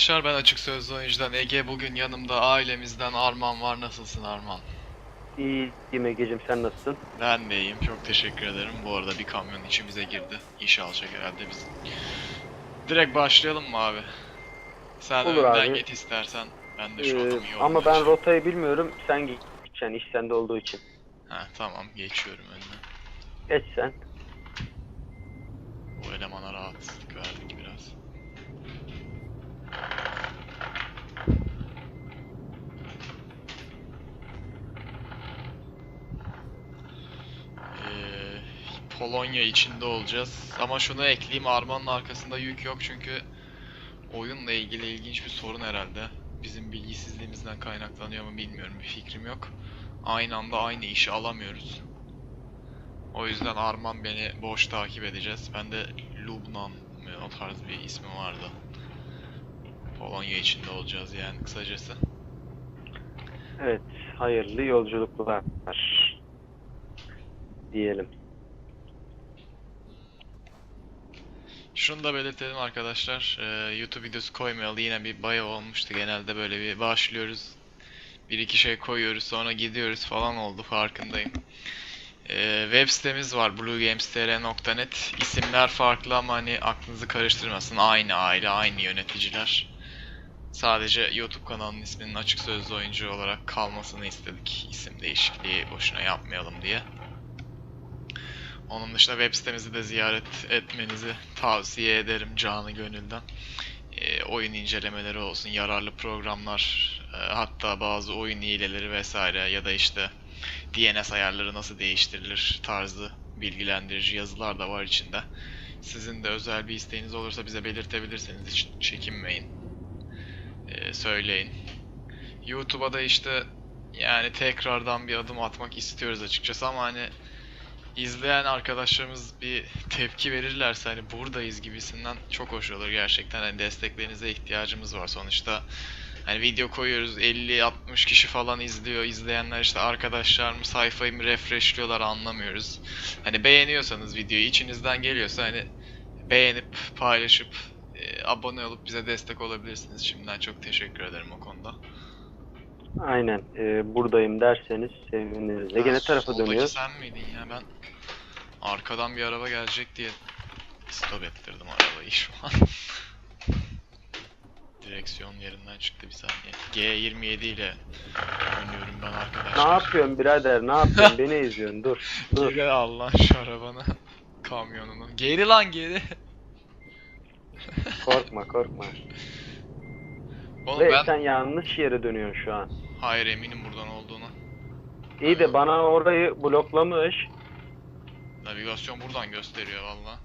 Arkadaşlar ben Açık Sözlü Oyuncu'dan Ege. Bugün yanımda ailemizden Arman var. Nasılsın Arman? İyiyim Ege'cim sen nasılsın? Ben de iyiyim. Çok teşekkür ederim. Bu arada bir kamyon içimize girdi. İş alacak herhalde biz. Direkt başlayalım mı abi? Sen Olur önden abi. git istersen. Ben de şu Ee, adamı ama ben rotayı bilmiyorum sen gideceksin iş sende olduğu için. Ha tamam geçiyorum önüne. Geç sen. Bu elemana rahatsızlık verdik biraz. Ee, Polonya içinde olacağız. Ama şunu ekleyeyim Arman'ın arkasında yük yok çünkü oyunla ilgili ilginç bir sorun herhalde. Bizim bilgisizliğimizden kaynaklanıyor mu bilmiyorum bir fikrim yok. Aynı anda aynı işi alamıyoruz. O yüzden Arman beni boş takip edeceğiz. Ben de Lubnan o tarz bir ismi vardı. Polonya içinde olacağız yani kısacası. Evet hayırlı yolculuklar diyelim. Şunu da belirtelim arkadaşlar. Ee, YouTube videosu koymayalı yine bir bayağı olmuştu. Genelde böyle bir başlıyoruz. Bir iki şey koyuyoruz sonra gidiyoruz falan oldu farkındayım. Ee, web sitemiz var bluegamestr.net. İsimler farklı ama hani aklınızı karıştırmasın. Aynı aile, aynı yöneticiler. Sadece YouTube kanalının isminin açık sözlü oyuncu olarak kalmasını istedik. İsim değişikliği boşuna yapmayalım diye. Onun dışında web sitemizi de ziyaret etmenizi tavsiye ederim canı gönülden. Ee, oyun incelemeleri olsun, yararlı programlar, e, hatta bazı oyun hileleri vesaire ya da işte DNS ayarları nasıl değiştirilir tarzı bilgilendirici yazılar da var içinde. Sizin de özel bir isteğiniz olursa bize belirtebilirsiniz. Hiç çekinmeyin. Ee, söyleyin. YouTube'a da işte yani tekrardan bir adım atmak istiyoruz açıkçası ama hani izleyen arkadaşlarımız bir tepki verirlerse hani buradayız gibisinden çok hoş olur gerçekten. Hani desteklerinize ihtiyacımız var sonuçta. Hani video koyuyoruz 50-60 kişi falan izliyor. İzleyenler işte arkadaşlar mı sayfayı mı refreshliyorlar anlamıyoruz. Hani beğeniyorsanız videoyu içinizden geliyorsa hani beğenip paylaşıp e, abone olup bize destek olabilirsiniz. Şimdiden çok teşekkür ederim o konuda. Aynen e, buradayım derseniz seviniriz. Ha, ne tarafa soldaki dönüyor? sen miydin ya ben arkadan bir araba gelecek diye stop ettirdim arabayı şu an. Direksiyon yerinden çıktı bir saniye. G27 ile oynuyorum ben arkadaşlar. Ne yapıyorsun birader ne yapıyorsun beni izliyorsun dur dur. Geri al lan şu arabanı. Kamyonunu. Geri lan geri. Korkma korkma. Oğlum Ve ben sen yanlış yere dönüyorsun şu an. hayır eminim buradan olduğunu. İyi de bana orayı bloklamış. Navigasyon buradan gösteriyor valla.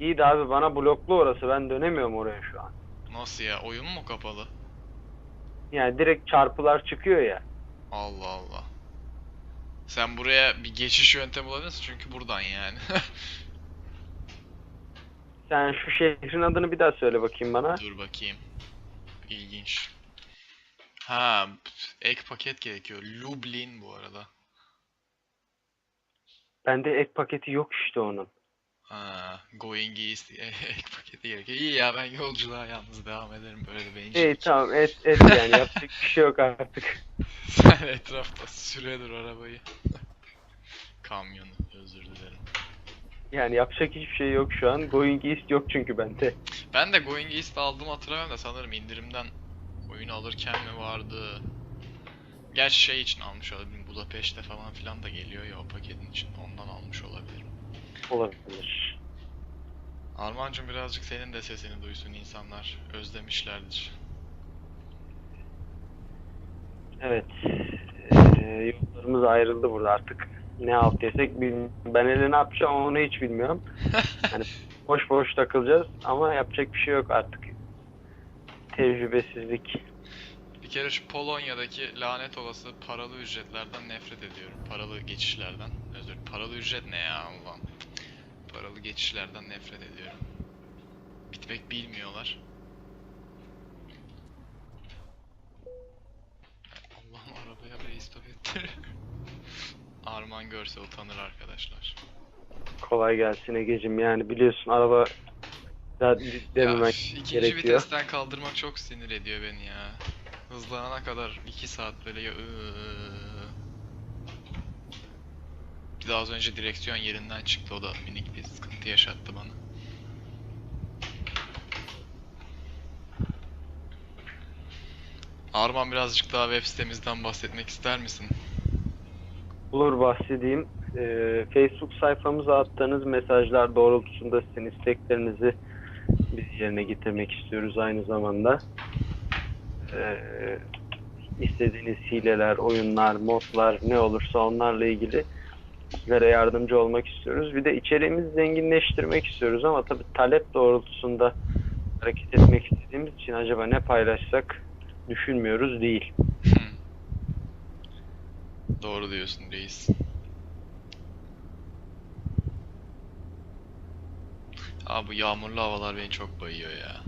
İyi de abi bana bloklu orası ben dönemiyorum oraya şu an. Nasıl ya? Oyun mu kapalı? Yani direkt çarpılar çıkıyor ya. Allah Allah. Sen buraya bir geçiş yöntemi bulabilirsin çünkü buradan yani. Sen şu şehrin adını bir daha söyle bakayım bana. Dur bakayım. İlginç. Ha, ek paket gerekiyor. Lublin bu arada. Bende ek paketi yok işte onun. Ha, Going East ek paketi gerekiyor. İyi ya ben yolculuğa yalnız devam ederim böyle de bencil. İyi tamam et et yani yapacak bir şey yok artık. Sen etrafta süre dur arabayı. Kamyonu özür dilerim. Yani yapacak hiçbir şey yok şu an. Going East yok çünkü bende. Ben de Going East aldım hatırlamıyorum da sanırım indirimden oyunu alırken mi vardı? Gerçi şey için almış olabilirim. Budapeşte falan filan da geliyor ya o paketin için. Ondan almış olabilirim. Olabilir. Armancım birazcık senin de sesini duysun insanlar. Özlemişlerdir. Evet. Ee, yollarımız ayrıldı burada artık. Ne halt yesek bilmiyorum. Ben hele ne yapacağım onu hiç bilmiyorum. Hani boş boş takılacağız ama yapacak bir şey yok artık. Tecrübesizlik. Bir kere şu Polonya'daki lanet olası paralı ücretlerden nefret ediyorum. Paralı geçişlerden. Özür Paralı ücret ne ya Allah'ım. Paralı geçişlerden nefret ediyorum. Bitmek bilmiyorlar. Allah'ım arabaya bile istop etti. Arman görse utanır arkadaşlar. Kolay gelsin Ege'cim yani biliyorsun araba Daha Ya, dememek üf, ikinci gerekiyor. vitesten kaldırmak çok sinir ediyor beni ya. Hızlanana kadar 2 saat böyle ya. Bir de az önce direksiyon yerinden çıktı o da minik bir sıkıntı yaşattı bana. Arman birazcık daha web sitemizden bahsetmek ister misin? Olur bahsedeyim. Ee, Facebook sayfamıza attığınız mesajlar doğrultusunda sizin isteklerinizi biz yerine getirmek istiyoruz aynı zamanda. Ee, istediğiniz hileler, oyunlar, modlar ne olursa onlarla ilgili sizlere yardımcı olmak istiyoruz. Bir de içeriğimizi zenginleştirmek istiyoruz ama tabii talep doğrultusunda hareket etmek istediğimiz için acaba ne paylaşsak düşünmüyoruz değil. Doğru diyorsun reis. Abi bu yağmurlu havalar beni çok bayıyor ya.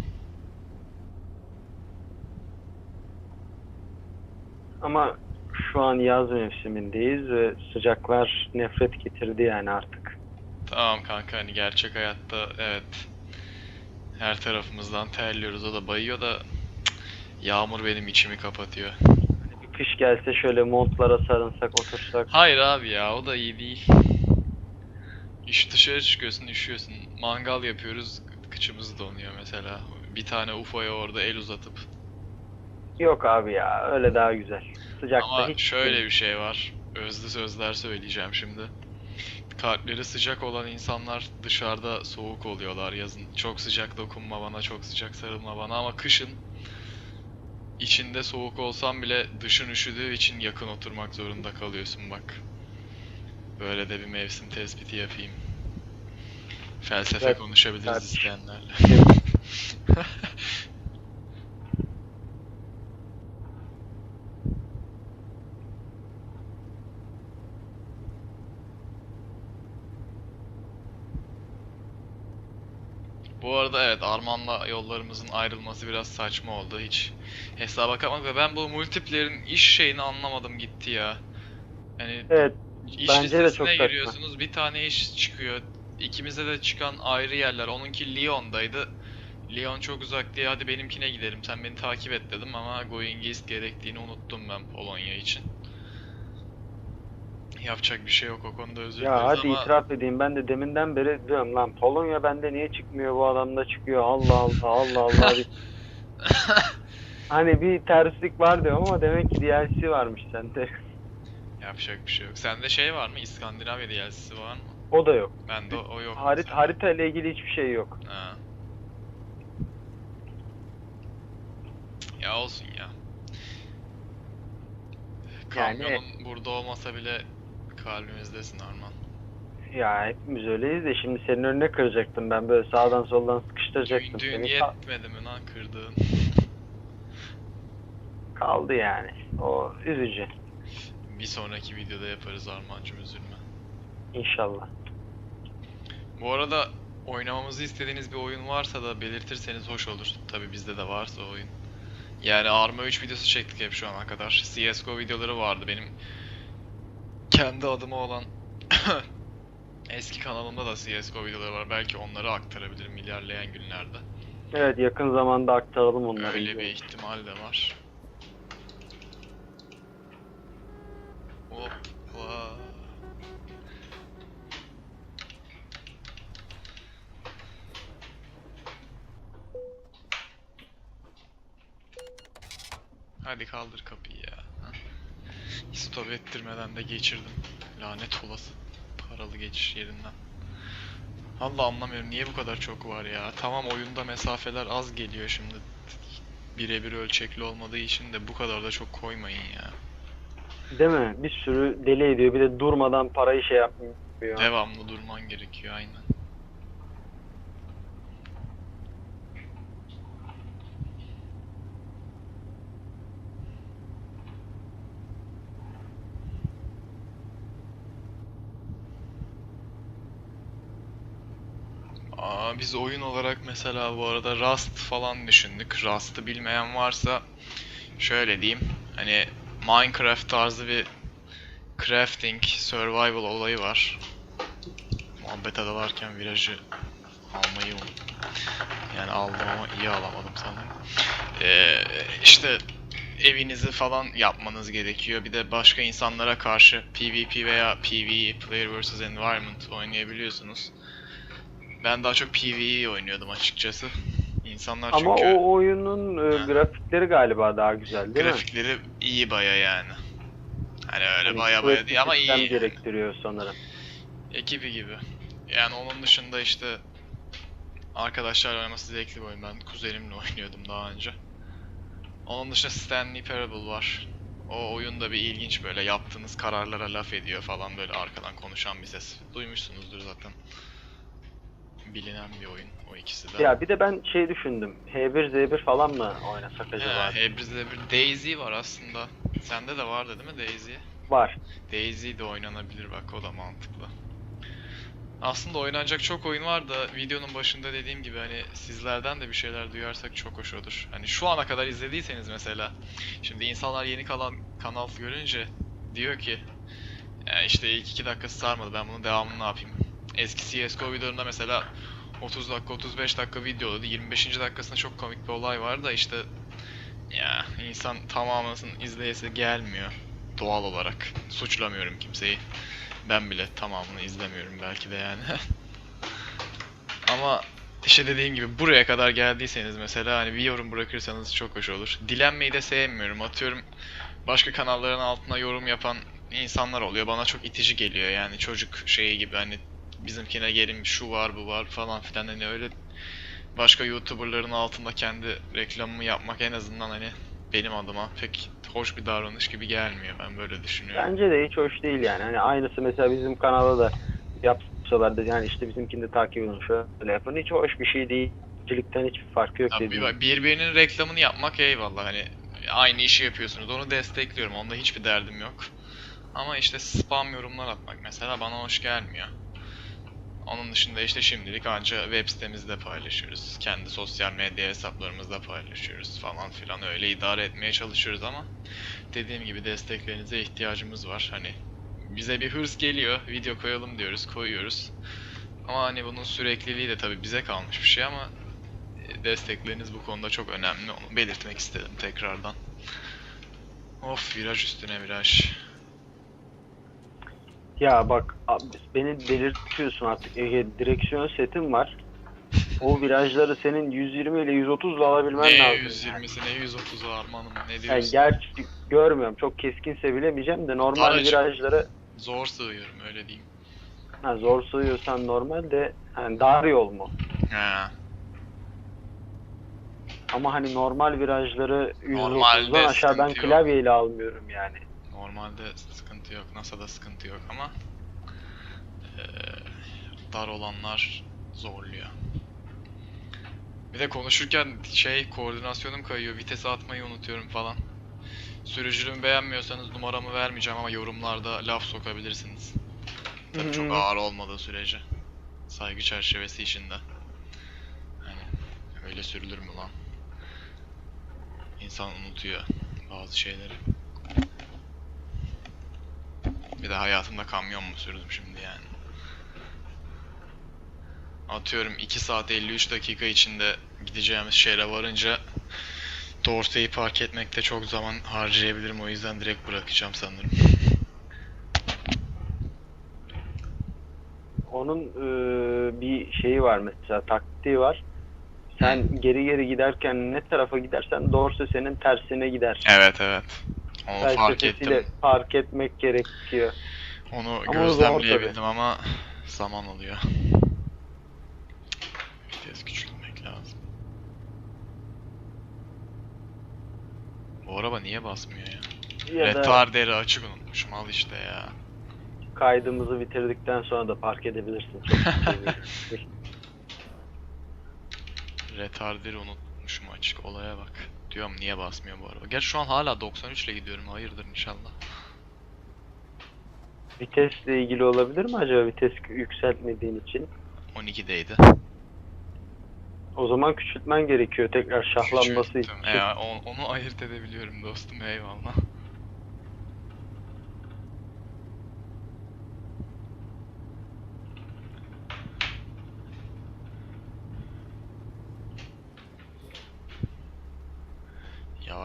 Ama şu an yaz mevsimindeyiz ve sıcaklar nefret getirdi yani artık. Tamam kanka hani gerçek hayatta evet her tarafımızdan terliyoruz o da bayıyor da cık, yağmur benim içimi kapatıyor. Kış gelse şöyle montlara sarınsak otursak. Hayır abi ya o da iyi değil. İş dışarı çıkıyorsun üşüyorsun. Mangal yapıyoruz kıçımız donuyor mesela. Bir tane UFO'ya orada el uzatıp. Yok abi ya öyle daha güzel. Sıcakta Ama hiç şöyle bir şey var. Özlü sözler söyleyeceğim şimdi. Kalpleri sıcak olan insanlar dışarıda soğuk oluyorlar yazın. Çok sıcak dokunma bana, çok sıcak sarılma bana ama kışın içinde soğuk olsan bile dışın üşüdüğü için yakın oturmak zorunda kalıyorsun bak. Böyle de bir mevsim tespiti yapayım. Felsefe Evet, konuşabiliriz kardeşim. isteyenlerle. Bu arada evet Arman'la yollarımızın ayrılması biraz saçma oldu. Hiç hesaba katmadık ve ben bu multiplayer'in iş şeyini anlamadım gitti ya. Yani Evet iş bence de çok saçma. giriyorsunuz bir tane iş çıkıyor. İkimize de çıkan ayrı yerler. Onunki Lyon'daydı. Lyon çok uzak diye hadi benimkine gidelim sen beni takip et dedim ama Going East gerektiğini unuttum ben Polonya için. Yapacak bir şey yok o konuda özür ya dileriz hadi ama itiraf edeyim ben de deminden beri diyorum lan Polonya bende niye çıkmıyor bu adamda çıkıyor Allah Allah Allah Allah. Bir- hani bir terslik var diyorum ama demek ki DLC varmış sende. yapacak bir şey yok. Sende şey var mı? İskandinavya DLC'si var mı? O da yok. Bende o, o yok. Harit mesela. harita ile ilgili hiçbir şey yok. Ha. Ya olsun ya. Yani- Kamyonun burada olmasa bile kalbimizdesin Arman. Ya hepimiz öyleyiz de şimdi senin önüne kıracaktım ben böyle sağdan soldan sıkıştıracaktım Düğün, düğün seni. Ka- yetmedi mi lan kırdığın? kaldı yani. O üzücü. Bir sonraki videoda yaparız Armancım üzülme. İnşallah. Bu arada oynamamızı istediğiniz bir oyun varsa da belirtirseniz hoş olur. Tabi bizde de varsa oyun. Yani Arma 3 videosu çektik hep şu ana kadar. CSGO videoları vardı benim kendi adıma olan eski kanalımda da CSGO videoları var. Belki onları aktarabilirim ilerleyen günlerde. Evet yakın zamanda aktaralım onları. Öyle bir ihtimal de var. Hoppa. Hadi kaldır kapıyı ya. Stop ettirmeden de geçirdim. Lanet olası. Paralı geçiş yerinden. Allah anlamıyorum niye bu kadar çok var ya. Tamam oyunda mesafeler az geliyor şimdi. Birebir ölçekli olmadığı için de bu kadar da çok koymayın ya. Değil mi? Bir sürü deli ediyor. Bir de durmadan parayı şey yapmıyor. Devamlı durman gerekiyor aynen. Biz oyun olarak mesela bu arada Rust falan düşündük. Rust'ı bilmeyen varsa şöyle diyeyim. Hani Minecraft tarzı bir crafting, survival olayı var. Muhabbet adı varken virajı almayı. Yani aldım ama iyi alamadım sanırım. Ee, işte evinizi falan yapmanız gerekiyor. Bir de başka insanlara karşı PvP veya PvE Player vs Environment oynayabiliyorsunuz. Ben daha çok PvE oynuyordum açıkçası. İnsanlar Ama çünkü o oyunun e, Ha. grafikleri galiba daha güzel değil mi? grafikleri iyi baya yani. Hani öyle Hani baya baya değil ama iyi. gerektiriyor sanırım. Ekibi gibi. Yani onun dışında işte arkadaşlarla oynaması zevkli bir oyun. Ben kuzenimle oynuyordum daha önce. Onun dışında Stanley Parable var. O oyun da bir ilginç böyle yaptığınız kararlara laf ediyor falan böyle arkadan konuşan bir ses. Duymuşsunuzdur zaten. Bilinen bir oyun o ikisi de. Ya bir de ben şey düşündüm. H1Z1 falan mı oynasak acaba? He, Hebriz'de bir Daisy var aslında. Sende de vardı değil mi Daisy? Var. Daisy de oynanabilir bak o da mantıklı. Aslında oynanacak çok oyun var da videonun başında dediğim gibi hani sizlerden de bir şeyler duyarsak çok hoş olur. Hani şu ana kadar izlediyseniz mesela şimdi insanlar yeni kalan kanal görünce diyor ki "Ya işte ilk 2 dakikası sarmadı ben bunun devamını ne yapayım? Eski CSGO videolarında mesela 30 dakika 35 dakika video oluyordu. 25. dakikasında çok komik bir olay var da işte ya insan tamamını izleyesi gelmiyor doğal olarak. Suçlamıyorum kimseyi. Ben bile tamamını izlemiyorum belki de yani. Ama işte dediğim gibi buraya kadar geldiyseniz mesela hani bir yorum bırakırsanız çok hoş olur. Dilenmeyi de sevmiyorum. Atıyorum başka kanalların altına yorum yapan insanlar oluyor. Bana çok itici geliyor yani çocuk şeyi gibi hani bizimkine gelin şu var bu var falan filan hani öyle başka YouTuber'ların altında kendi reklamımı yapmak en azından hani benim adıma pek hoş bir davranış gibi gelmiyor. Ben böyle düşünüyorum. Bence de hiç hoş değil yani. Hani aynısı mesela bizim kanalda da yapsalar da yani işte bizimkini de takip edin şöyle yapın. Hiç hoş bir şey değil. Cilikten hiçbir farkı yok dediğim. bir- birbirinin reklamını yapmak eyvallah hani aynı işi yapıyorsunuz onu destekliyorum onda hiçbir derdim yok. Ama işte spam yorumlar atmak mesela bana hoş gelmiyor. Onun dışında işte şimdilik anca web sitemizde paylaşıyoruz. Kendi sosyal medya hesaplarımızda paylaşıyoruz falan filan öyle idare etmeye çalışıyoruz ama dediğim gibi desteklerinize ihtiyacımız var. Hani bize bir hırs geliyor, video koyalım diyoruz, koyuyoruz. Ama hani bunun sürekliliği de tabii bize kalmış bir şey ama e, destekleriniz bu konuda çok önemli. Onu belirtmek istedim tekrardan. Of viraj üstüne viraj. Ya bak abi, beni delirtiyorsun artık. Ege direksiyon setim var. O virajları senin 120 ile 130 ile alabilmen Ne lazım. 120'si ne 130'u Arman'ım ne Yani. diyorsun? Yani gerçi görmüyorum. Çok keskinse bilemeyeceğim de normal Aracı. virajları Zor sığıyorum öyle diyeyim. ha, zor sığıyorsan normal de hani dar yol mu? He. Ama hani normal virajları Normalde 130'dan aşağı ben sıkıntı yok. klavyeyle almıyorum yani. Normalde sıkıntı yok. NASA'da sıkıntı yok ama eee, dar olanlar zorluyor. Bir de konuşurken şey koordinasyonum kayıyor. Vitesi atmayı unutuyorum falan. Sürücülüğümü beğenmiyorsanız numaramı vermeyeceğim ama yorumlarda laf sokabilirsiniz. Tabii çok ağır olmadığı sürece. Saygı çerçevesi içinde. Hani öyle sürülür mü lan? İnsan unutuyor bazı şeyleri. Bir de hayatımda kamyon mu sürdüm şimdi yani? Atıyorum 2 saat 53 dakika içinde gideceğimiz şehre varınca Dorsey'i park etmekte çok zaman harcayabilirim o yüzden direkt bırakacağım sanırım. Onun e, bir şeyi var mesela taktiği var. Sen geri geri giderken ne tarafa gidersen doğrusu senin tersine gider. Evet evet. Onu fark ettim. fark etmek gerekiyor. Onu Ama gözlemleyebildim ama zaman alıyor. Vites küçültmek lazım. Bu araba niye basmıyor ya? Ya da Retarderi açık unutmuşum al işte ya. kaydımızı bitirdikten sonra da park edebilirsin. Retarderi unutmuşum açık olaya bak. Diyorum niye basmıyor bu araba. Gerçi şu an hala 93 ile gidiyorum hayırdır inşallah. Vitesle ilgili olabilir mi acaba vites yükseltmediğin için? 12'deydi. O zaman küçültmen gerekiyor tekrar şahlanması için. Küçülttüm. O- onu ayırt edebiliyorum dostum eyvallah.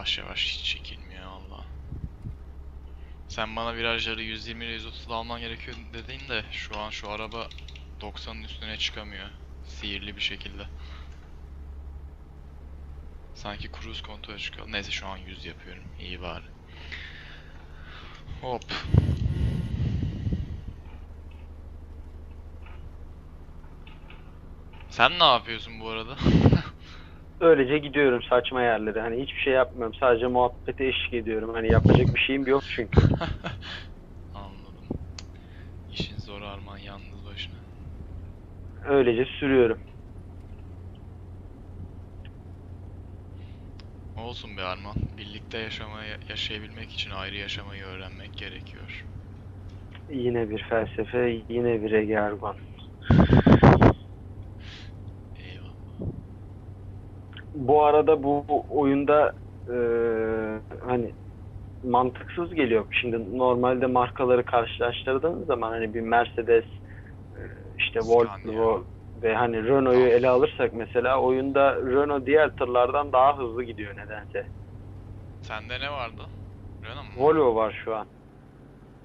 Yavaş yavaş hiç çekilmiyor Allah. Sen bana virajları 120 ile 130'da alman gerekiyor dediğin de şu an şu araba 90'ın üstüne çıkamıyor. Sihirli bir şekilde. Sanki cruise kontrol çıkıyor. Neyse şu an 100 yapıyorum. İyi bari. Hop. Sen ne yapıyorsun bu arada? Öylece gidiyorum saçma yerlere. Hani hiçbir şey yapmıyorum. Sadece muhabbete eşlik ediyorum. Hani yapacak bir şeyim yok çünkü. Anladım. İşin zor Arman yalnız başına. Öylece sürüyorum. Olsun be Arman. Birlikte yaşamayı, yaşayabilmek için ayrı yaşamayı öğrenmek gerekiyor. Yine bir felsefe, yine bir Ege Ergun. Eyvallah. Bu arada bu, oyunda eee, hani mantıksız geliyor. Şimdi normalde markaları karşılaştırdığınız zaman hani bir Mercedes, eee, işte. Volvo ve hani Renault'u ele alırsak mesela oyunda Renault diğer tırlardan daha hızlı gidiyor nedense. Sende ne vardı? Renault mu? Volvo var şu an.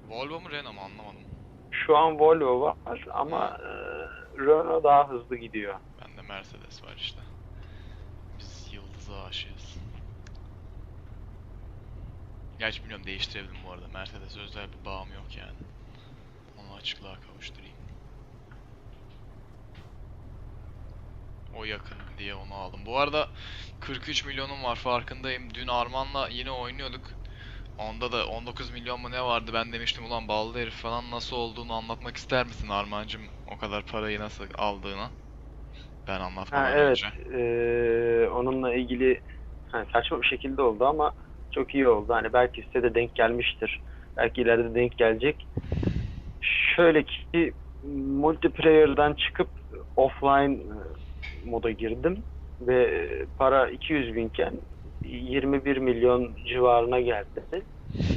Volvo mu Renault mu anlamadım. Şu an Volvo var ama eee, Renault daha hızlı gidiyor. Bende Mercedes var işte. Aşığız. Gerçi bilmiyorum değiştirebilirim bu arada. Mercedes özel bir bağım yok yani. Onu açıklığa kavuşturayım. O yakın diye onu aldım. Bu arada 43 milyonum var farkındayım. Dün Arman'la yine oynuyorduk. Onda da 19 milyon mu ne vardı ben demiştim ulan ballı herif falan nasıl olduğunu anlatmak ister misin Armancım o kadar parayı nasıl aldığını? Ben anlatmadan Ha, evet, önce. onunla ilgili hani saçma bir şekilde oldu ama çok iyi oldu. Hani belki size de denk gelmiştir. Belki ileride denk gelecek. Şöyle ki multiplayer'dan çıkıp offline moda girdim ve para 200 binken 21 milyon civarına geldi.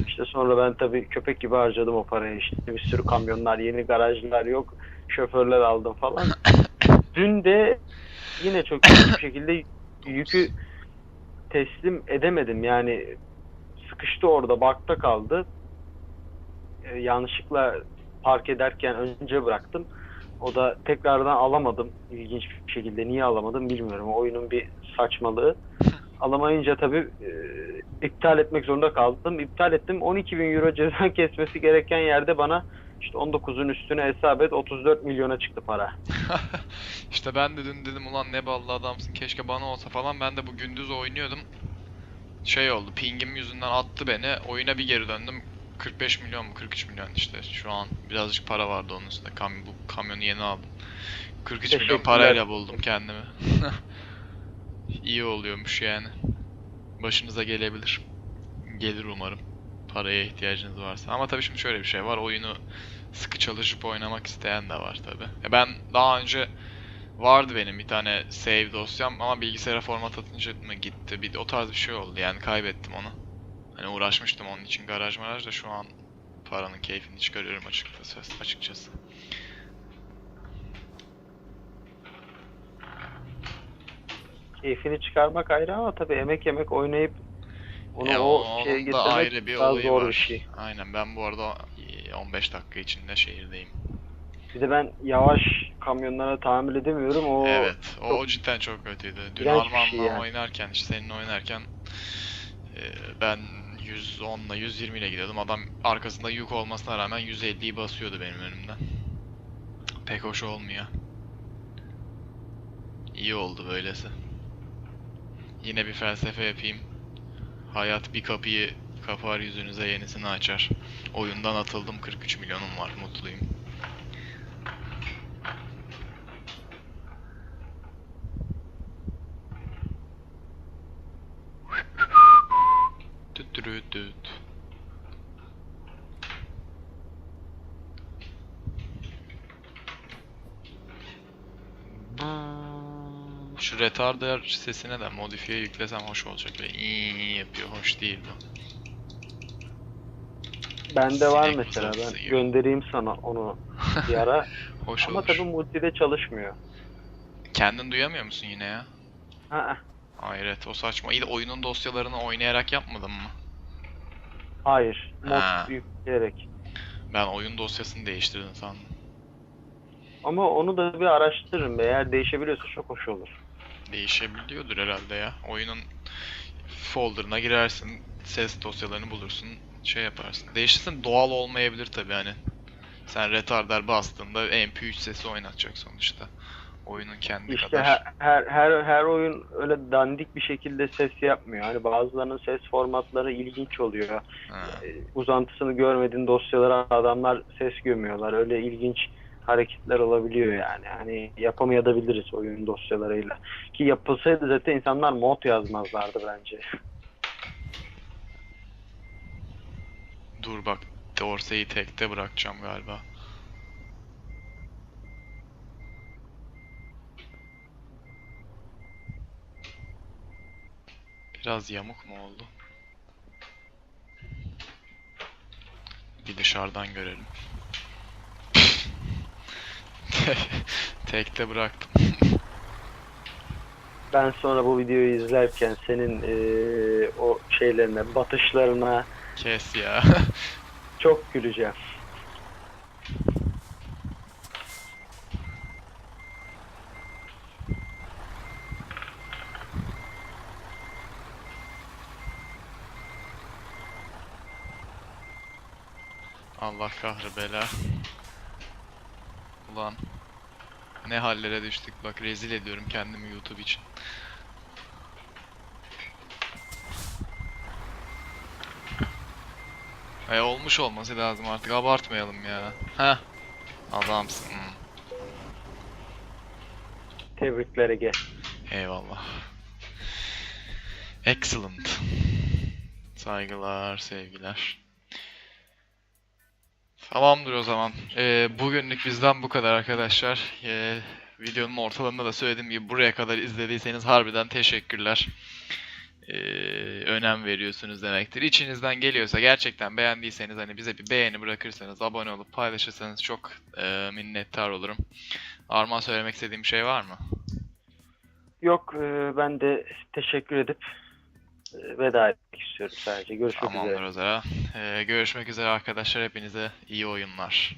İşte sonra ben tabii köpek gibi harcadım o parayı işte bir sürü kamyonlar, yeni garajlar yok, şoförler aldım falan. Dün de yine çok kötü bir şekilde yükü teslim edemedim. Yani sıkıştı orada, bakta kaldı. Ee, yanlışlıkla park ederken önce bıraktım. O da tekrardan alamadım. İlginç bir şekilde. Niye alamadım bilmiyorum. O oyunun bir saçmalığı. Alamayınca tabii e, iptal etmek zorunda kaldım. İptal ettim. 12 bin euro ceza kesmesi gereken yerde bana işte 19'un üstüne hesap et 34 milyona çıktı para. işte ben de dün dedim ulan ne ballı adamsın keşke bana olsa falan. Ben de bu gündüz oynuyordum. Şey oldu pingim yüzünden attı beni. Oyuna bir geri döndüm. 45 milyon mu 43 milyon işte. Şu an birazcık para vardı onun üstünde. Kam bu kamyonu yeni aldım. 43 milyon parayla buldum kendimi. İyi oluyormuş yani. Başınıza gelebilir. Gelir umarım paraya ihtiyacınız varsa ama tabii şimdi şöyle bir şey var oyunu sıkı çalışıp oynamak isteyen de var tabi. Ben daha önce vardı benim bir tane save dosyam ama bilgisayara format atınca mı gitti. Bir, o tarz bir şey oldu yani kaybettim onu. Hani uğraşmıştım onun için garaj maraj da şu an paranın keyfini çıkarıyorum açıkçası. açıkçası. Keyfini çıkarmak ayrı ama tabii emek emek oynayıp onu E, o onun şeye da ayrı bir daha olayı zor var. bir şey. Aynen ben bu arada e, 15 dakika içinde şehirdeyim. Bir de ben yavaş kamyonlara tahammül edemiyorum. O evet, o, çok cidden çok kötüydü. Dün şey Alman'la yani. oynarken, işte seninle oynarken e, ben 110 ile 120 ile gidiyordum. Adam arkasında yük olmasına rağmen 150'yi basıyordu benim önümden. Pek hoş olmuyor. İyi oldu böylesi. Yine bir felsefe yapayım. Hayat bir kapıyı kapar yüzünüze yenisini açar. Oyundan atıldım 43 milyonum var mutluyum. Şu retarder sesine de modifiye yüklesem hoş olacak. Böyle iyi yapıyor. Hoş değil bu. bende var Sinek mesela ben gibi. göndereyim sana onu bir ara. Hoş ama olur. tabii multide çalışmıyor. Kendin duyamıyor musun yine ya? Ha, Hayret o saçma. İyi de oyunun dosyalarını oynayarak yapmadın mı? Hayır. Ha. Mod yükleyerek. Ben oyun dosyasını değiştirdin sandım. Ama onu da bir araştırırım. Eğer değişebiliyorsa çok hoş olur. Değişebiliyordur herhalde ya. Oyunun folder'ına girersin, ses dosyalarını bulursun, şey yaparsın. Değiştirsen doğal olmayabilir tabii hani. Sen retarder bastığında MP3 sesi oynatacak sonuçta. Oyunun kendi İşte kadar. her, her her her oyun öyle dandik bir şekilde ses yapmıyor. Hani bazılarının ses formatları ilginç oluyor. Ha. Ee, Uzantısını görmediğin dosyalara adamlar ses gömüyorlar. Öyle ilginç hareketler olabiliyor yani. Hani yapamayabiliriz oyun dosyalarıyla. Ki yapılsaydı zaten insanlar mod yazmazlardı bence. Dur bak, Dorsey'i tekte bırakacağım galiba. Biraz yamuk mu oldu? Bir dışarıdan görelim. Tekte bıraktım. Ben sonra bu videoyu izlerken senin eee, o şeylerine, batışlarına Kes ya. çok güleceğim. Allah kahrı bela. Ulan. Ne hallere düştük bak rezil ediyorum kendimi YouTube için. E olmuş olması lazım artık abartmayalım ya. Heh. Adamsın. Hmm. Tebrikler Ege. Eyvallah. Excellent. Saygılar, sevgiler. Tamamdır o zaman. Ee, bugünlük bizden bu kadar arkadaşlar. Ee, videonun ortalarında da söylediğim gibi buraya kadar izlediyseniz harbiden teşekkürler. Ee, önem veriyorsunuz demektir. İçinizden geliyorsa gerçekten beğendiyseniz hani bize bir beğeni bırakırsanız, abone olup paylaşırsanız çok e, minnettar olurum. Armağan söylemek istediğim şey var mı? Yok eee, ben de teşekkür edip veda etmek istiyorum sadece. Görüşmek üzere. Tamamdır o zaman. Ee, görüşmek üzere arkadaşlar. Hepinize iyi oyunlar.